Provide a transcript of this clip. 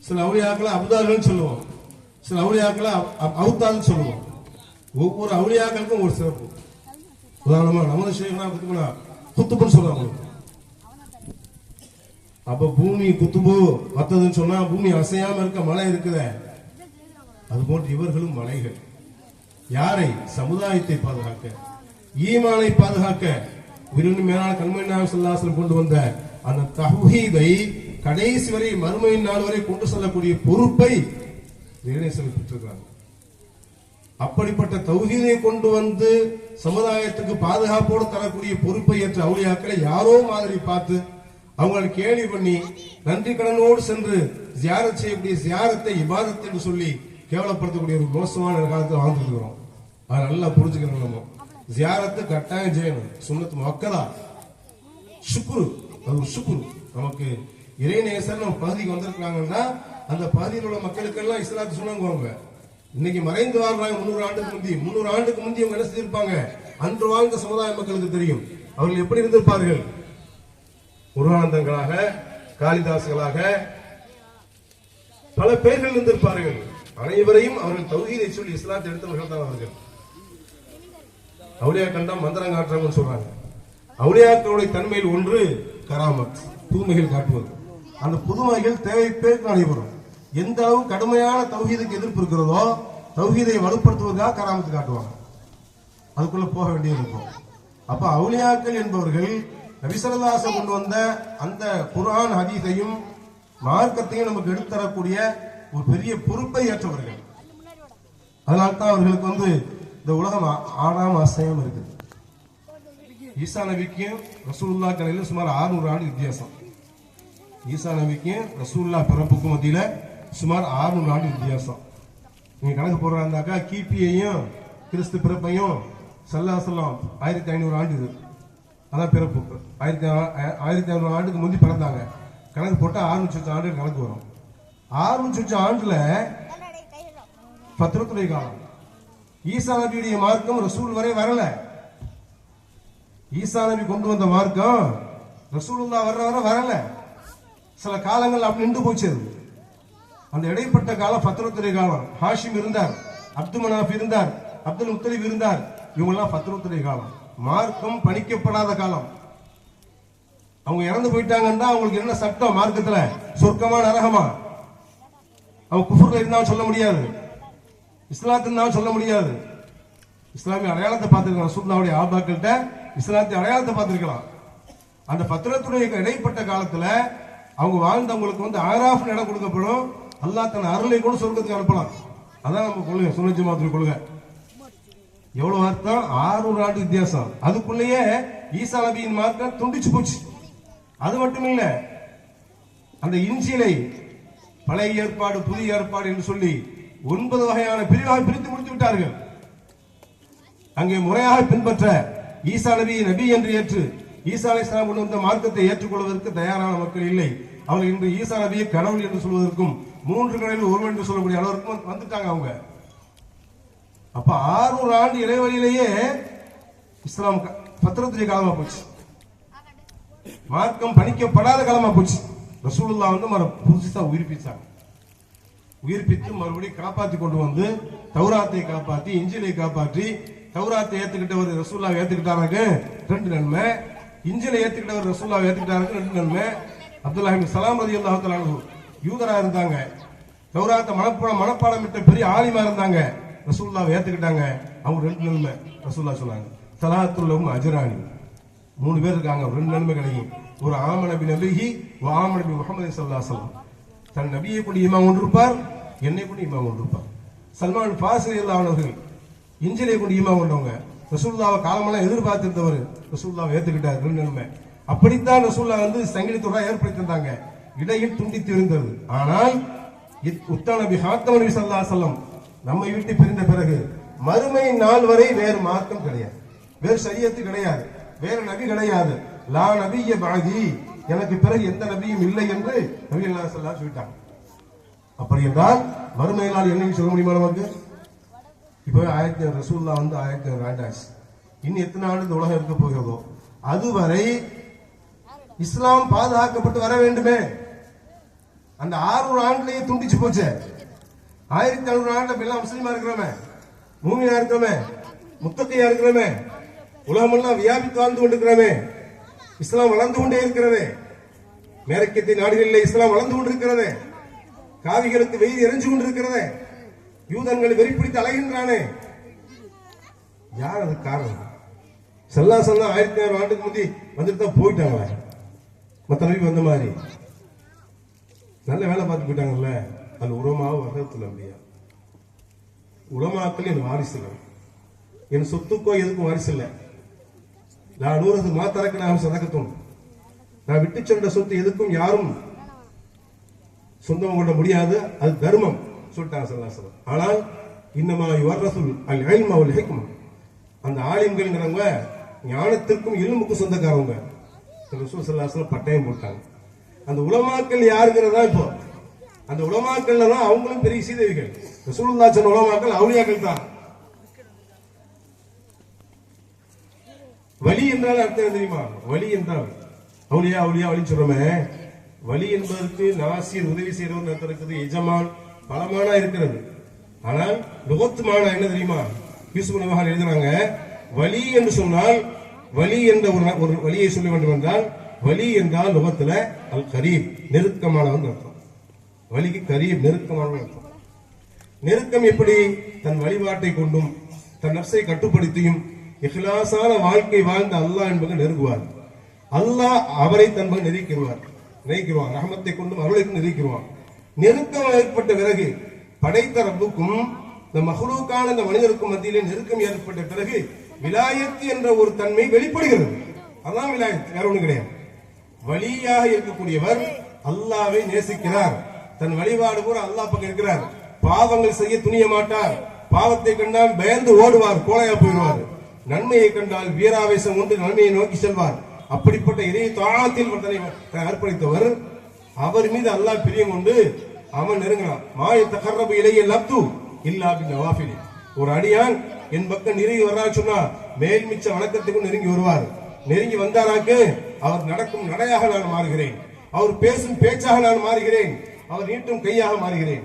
சில அவுளியாக்களை அப்தால்கள் சொல்லுவோம். சில அவுளியாக்களை அப்- சொல்லுவோம். ஒவ்வொரு அவுளியாக்களுக்கும் ஒரு சிறப்பு. உதாரணமா நமது சேகரா குத்துபுனா குத்துப்புன்னு சொல்லுவாங்க அப்ப பூமி குத்துபு மத்ததுன்னு சொன்னா பூமி அசையாம இருக்க மலை இருக்குதே. அது போன்று இவர்களும் மலைகள். யாரை? சமுதாயத்தை பாதுகாக்க. ஈமானை பாதுகாக்க. உயிரின் மேலான கண்மணி சொல்லாசலம் கொண்டு வந்த அந்த தகுஹீதை கடைசி வரை மறுமையின் நாள் வரை கொண்டு செல்லக்கூடிய பொறுப்பை இறைநேசர்கள் பெற்றிருக்கிறாங்க அப்படிப்பட்ட தௌஹீதை கொண்டு வந்து சமுதாயத்துக்கு பாதுகாப்போடு தரக்கூடிய பொறுப்பை ஏற்ற அவுளியாக்களை யாரோ மாதிரி பார்த்து அவங்களை கேலி பண்ணி நன்றி கடனோடு சென்று ஜியாரத் செய்யக்கூடிய ஜியாரத்தை இபாதத்தை என்று சொல்லி கேவலப்படுத்தக்கூடிய ஒரு மோசமான காலத்தில் வாழ்ந்துட்டு இருக்கிறோம். அதை நல்லா புரிஞ்சுக்கிறோம் நம்ம. ஜியாரத்து கட்டாயம் செய்யணும். சுண்ணத்து மக்களா சுக்குரு. அது ஒரு சுக்குரு. நமக்கு இறைநேசர் நம்ம பகுதிக்கு வந்திருக்கிறாங்கன்னா அந்த பகுதியில் உள்ள மக்களுக்கெல்லாம் இஸ்லாத்து சொன்னாங்க இன்னைக்கு மறைந்து வாழ்றாங்க முன்னூறு ஆண்டுக்கு முந்தி. முன்னூறு ஆண்டுக்கு முந்தி அவங்க என்ன செஞ்சிருப்பாங்க? அன்று வாழ்ந்த சமுதாய மக்களுக்கு தெரியும். அவர்கள் எப்படி இருந்திருப்பார்கள்? குருவானந்தங்களாக காளிதாசுகளாக பல பேர்கள் இருந்திருப்பார்கள். அனைவரையும் அவர்கள் தௌஹீதை சொல்லி இஸ்லாத்தை எடுத்தவர்கள் தான் அவர்கள். அவுளியா கண்டம் மந்திரம் காட்டுறவங்க சொல்றாங்க. அவுளியாக்களுடைய தன்மையில் ஒன்று கராமத் தூய்மைகள் காட்டுவது. அந்த புதுமைகள் தேவைப்பேர் நடைபெறும் எந்த அளவு கடுமையான தௌஹீதுக்கு எதிர்ப்பு இருக்கிறதோ தௌஹீதை வலுப்படுத்துவதற்காக கராமத்து காட்டுவாங்க. அதுக்குள்ள போக வேண்டியது இருக்கும். அப்ப அவுளியாக்கள் என்பவர்கள் நபிசல்லாசம் கொண்டு வந்த அந்த குரான் ஹதீஸையும் மார்க்கத்தையும் நமக்கு எடுத்தரக்கூடிய ஒரு பெரிய பொறுப்பை ஏற்றவர்கள். அதனால்தான் அவர்களுக்கு வந்து இந்த உலகம் ஆ- ஆறாம் அசையம் இருக்குது. ஈசா நபிக்கும் ரசூல்லா கலையில சுமார் 600 ஆண்டு வித்தியாசம். ஈசா நபிக்கும் ரசூல்லா பிறப்புக்கும் மத்தியில சுமார் 600 ஆண்டு வித்தியாசம். நீங்க கணக்கு போடுறாந்தாக்கா கிபியையும் கிறிஸ்து பிறப்பையும் சல்லாசல்லாம் ஆயிரத்தி ஐநூறு ஆண்டு இது. அதான் பிறப்பு. ஆயிரத்தி ஆயிரத்தி ஐநூறு ஆண்டுக்கு முந்தி பிறந்தாங்க. கணக்கு போட்டால் ஆறுநூற்றி வச்ச ஆண்டு கணக்கு வரும். ஆறுநூற்றி சொச்சம் ஆண்டுல பத்திரத்துறை காலம் ஈசா நபியுடைய மார்க்கம் ரசூல் வரை வரல. ஈசா நபி கொண்டு வந்த மார்க்கம் ரசூலுல்லா வர்ற வர வரல. சில காலங்கள் அப்படி நின்று போச்சு அது. அந்த இடைப்பட்ட காலம் பத்திரத்துறை காலம். ஹாஷிம் இருந்தார் அப்துல் மனாப் இருந்தார் அப்துல் முத்தலிப் இருந்தார். இவங்கெல்லாம் பத்திரத்துறை காலம். மார்க்கம் பணிக்கப்படாத காலம். அவங்க இறந்து போயிட்டாங்கன்னா அவங்களுக்கு என்ன சட்டம் மார்க்கத்துல? சொர்க்கமா நரகமா? அவங்க குஃபுர்ல இருந்தாலும் சொல்ல முடியாது. இஸ்லாத்து இருந்தாலும் சொல்ல முடியாது. இஸ்லாமிய அடையாளத்தை பார்த்துருக்கலாம். சுல்தாவுடைய ஆபாக்கள்கிட்ட இஸ்லாத்திய அடையாளத்தை பார்த்திருக்கலாம். அந்த பத்திரத்துடைய இடைப்பட்ட காலத்துல அவங்க வாழ்ந்தவங்களுக்கு வந்து ஆராஃப் இடம் கொடுக்கப்படும். அல்லா தன் அருளை கூட சொர்க்கத்துக்கு அனுப்பலாம். அதான் நம்ம கொள்கை சுனஜி மாதிரி கொள்கை. எவ்வளவு அர்த்தம்? ஆறுநூறு ஆண்டு வித்தியாசம். அதுக்குள்ளேயே ஈசா நபியின் மார்க்கம் துண்டிச்சு போச்சு. அது மட்டும் இல்ல அந்த இஞ்சிலை பழைய ஏற்பாடு புதிய ஏற்பாடு என்று சொல்லி ஒன்பது வகையான பிரிவாக பிரித்து முடித்து விட்டார்கள். அங்கே முறையாக பின்பற்ற ஈசா நபி நபி என்று ஏற்று ஈசா அலிஸ்லாம் கொண்டு வந்த மார்க்கத்தை ஏற்றுக்கொள்வதற்கு தயாரான மக்கள் இல்லை. அவர்கள் இன்று ஈசா நபியை கடவுள் என்று சொல்வதற்கும் மூன்று கடவுள் ஒருவன் என்று சொல்லக்கூடிய அளவிற்கும் வந்துட்டாங்க அவங்க. அப்ப ஆறுநூறு ஆண்டு இடைவெளியிலேயே இஸ்லாம் க- பத்திரத்துடைய காலமா போச்சு. மார்க்கம் பணிக்கப்படாத காலமா போச்சு. ரசூலுல்லா வந்து மறு புதுசா உயிர்ப்பிச்சாங்க. உயிர்ப்பித்து மறுபடியும் காப்பாத்தி கொண்டு வந்து தௌராத்தை காப்பாத்தி இஞ்சிலை காப்பாற்றி தௌராத்தை ஏத்துக்கிட்டவர் ரசூல்லா ஏத்துக்கிட்டாங்க ரெண்டு நன்மை. இஞ்சில ஏத்துக்கிட்டவர் ரசூல்லா ஏத்துக்கிட்டாங்க ரெண்டு நன்மை. அப்துல்லாஹிம் சலாம் ரதி அல்லாஹு யூதரா இருந்தாங்க. கௌராத்த மனப்பாடம் மனப்பாடம் விட்ட பெரிய ஆலிமா இருந்தாங்க. ரசூல்லாவை ஏத்துக்கிட்டாங்க. அவங்க ரெண்டு நன்மை ரசூல்லா சொன்னாங்க. சலாத்துள்ளவும் அஜரானி. மூணு பேர் இருக்காங்க ரெண்டு நன்மை கிடைக்கும் ஒரு ஆமநபி நபிஹி ஒரு ஆமநபி முகமது சல்லா தன் நபியை கொண்டு இமாம் கொண்டிருப்பார் என்னை கொண்டு இமாம் கொண்டிருப்பார் சல்மான் பாசிரி அவர்கள் இஞ்சிலை கொண்டு இமாம் கொண்டவங்க. ரசூல்லாவை காலமெல்லாம் எதிர்பார்த்திருந்தவர். ரசூல்லாவை ஏத்துக்கிட்டார் நிலைமை அப்படித்தான் ரசூல்லா வந்து சங்கிலி தொடரா ஏற்படுத்தியிருந்தாங்க இடையில் துண்டித்து இருந்தது ஆனால் இத்- உத்தா நபி ஹாத்தம் நபி சல்லா சொல்லம் நம்மை விட்டு பிரிந்த பிறகு மறுமை நாள் வரை வேறு மார்க்கம் கிடையாது. வேறு சரியத்து கிடையாது. வேறு நபி கிடையாது. லா நபிய பாதி எனக்கு பிறகு எந்த நபியும் இல்லை என்று நபி அல்லா சொல்லா சொல்லிட்டாங்க. அப்படி என்றால் மறுமை நாள் என்னன்னு சொல்ல முடியுமா நமக்கு? இப்போ ஆயிரத்தி ரசூல்லா வந்து ஆயிரத்தி ஐநூறு ஆண்டாச்சு இன்னும் எத்தனை ஆண்டு இந்த உலகம் இருக்க போகிறதோ? அதுவரை இஸ்லாம் பாதுகாக்கப்பட்டு வர வேண்டுமே. அந்த ஆறுநூறு ஆண்டுலயே துண்டிச்சு போச்சு. ஆயிரத்தி ஐநூறு ஆண்டுல எல்லாம் முஸ்லீமா இருக்கிறோமே. மூமியா இருக்கிறோமே. முத்தத்தையா இருக்கிறோமே. உலகமெல்லாம் வியாபித்து வாழ்ந்து கொண்டிருக்கிறோமே. இஸ்லாம் வளர்ந்து கொண்டே இருக்கிறது. மேற்கத்திய நாடுகளில் இஸ்லாம் வளர்ந்து கொண்டிருக்கிறது. காவிகளுக்கு வெயில் எரிஞ்சு கொண்டிருக்கிறது. யூதன்கள் வெறிப்பிடித்து அலைகின்றானே? யார் அது காரணம்? செல்லா தான் ஆயிரத்தி ஐநூறு ஆண்டுக்கு முந்தி வந்துட்டு தான் போயிட்டாங்க மற்ற நபி வந்த மாதிரி. நல்ல வேலை பார்த்து போயிட்டாங்கல்ல? அது உரமாவ வர்றதுல அப்படியா? உலமாக்கள் என் வாரிசுகள். என் சொத்துக்கோ எதுக்கும் வாரிசு இல்லை. நான் நூறது மாத்தரக்கு நான் சதக்கத்தும். நான் விட்டு சென்ற சொத்து எதுக்கும் யாரும் சொந்தம் கொள்ள முடியாது. அது தர்மம். சொல்லிட்டாங்க சல்லாசலம் ஆனால் இன்னமா யுவர் ரசூல் அல் இல்ம வல் ஹெக்மா அந்த ஆலிம்கள்ங்கிறவங்க ஞானத்திற்கும் இல்முக்கும் சொந்தக்காரவங்க. ரசூல் சல்லாசலம் பட்டயம் போட்டாங்க. அந்த உலமாக்கள் யாருங்கிறதா இப்போ? அந்த உலமாக்கள்ல தான் அவங்களும் பெரிய சீதவிகள். ரசூலுல்லாஹ் சொன்ன உலமாக்கள் அவுளியாக்கள் தான். வலி என்றால் அர்த்தம் என்ன தெரியுமா? வலி என்றால் அவுலியா அவுலியா வலி சொல்றோமே. வலி என்பதற்கு நாசிர் உதவி செய்யறவர் அர்த்தம் இருக்குது எஜமான். பலமானா இருக்கிறது. ஆனால் லுகத்து மானா என்ன தெரியுமா? யூசுப் நபஹான் எழுதுறாங்க வலி என்று சொன்னால் வலி என்ற ஒரு ஒரு சொல்ல வேண்டும் என்றால் வலி என்றால் நுகத்துல அல் கரீப் நெருக்கமானவன் அர்த்தம். வலிக்கு கரீப் நெருக்கமானவன் அர்த்தம். நெருக்கம் எப்படி? தன் வழிபாட்டை கொண்டும் தன் நப்சை கட்டுப்படுத்தியும் இஹ்லாசான வாழ்க்கை வாழ்ந்த அல்லாஹ் என்பது நெருங்குவார். அல்லாஹ் அவரை தன் நெருக்கிறார் நெருக்கிடுவார் நெருக்கிடுவான். ரஹமத்தை கொண்டும் அருளை நெருக்கிறான் நெருக்கம் ஏற்பட்ட பிறகு படைத்த ரப்புக்கும் இந்த மஹ்லூக்கான இந்த மனிதருக்கும் மத்தியிலே நெருக்கம் ஏற்பட்ட பிறகு விலாயத்து என்ற ஒரு தன்மை வெளிப்படுகிறது. அதான் விலாயத்து வேற ஒண்ணு கிடையாது. வழியாக இருக்கக்கூடியவர் அல்லாவை நேசிக்கிறார். தன் வழிபாடு கூட அல்லாஹ் பக்கம் இருக்கிறார். பாவங்கள் செய்ய துணிய மாட்டார். பாவத்தை கண்டால் பயந்து ஓடுவார் கோலையா போயிடுவார். நன்மையை கண்டால் வீராவேசம் கொண்டு நன்மையை நோக்கி செல்வார். அப்படிப்பட்ட இதய தாளத்தில் தன்னை அர்ப்பணித்தவர் அவர் மீது அல்லாஹ் பிரியம் கொண்டு அவன் நெருங்கினான். மாய தகர்ரபு இலைய லப்து? இல்லா பின் நவாஃபிலி. ஒரு அடியான் என் பக்கம் நெருங்கி வர்றா சொன்னா மேல் மிச்ச வணக்கத்துக்கும் நெருங்கி வருவார். நெருங்கி வந்தாராக்கு அவர் நடக்கும் நடையாக நான் மாறுகிறேன். அவர் பேசும் பேச்சாக நான் மாறுகிறேன். அவர் நீட்டும் கையாக மாறுகிறேன்.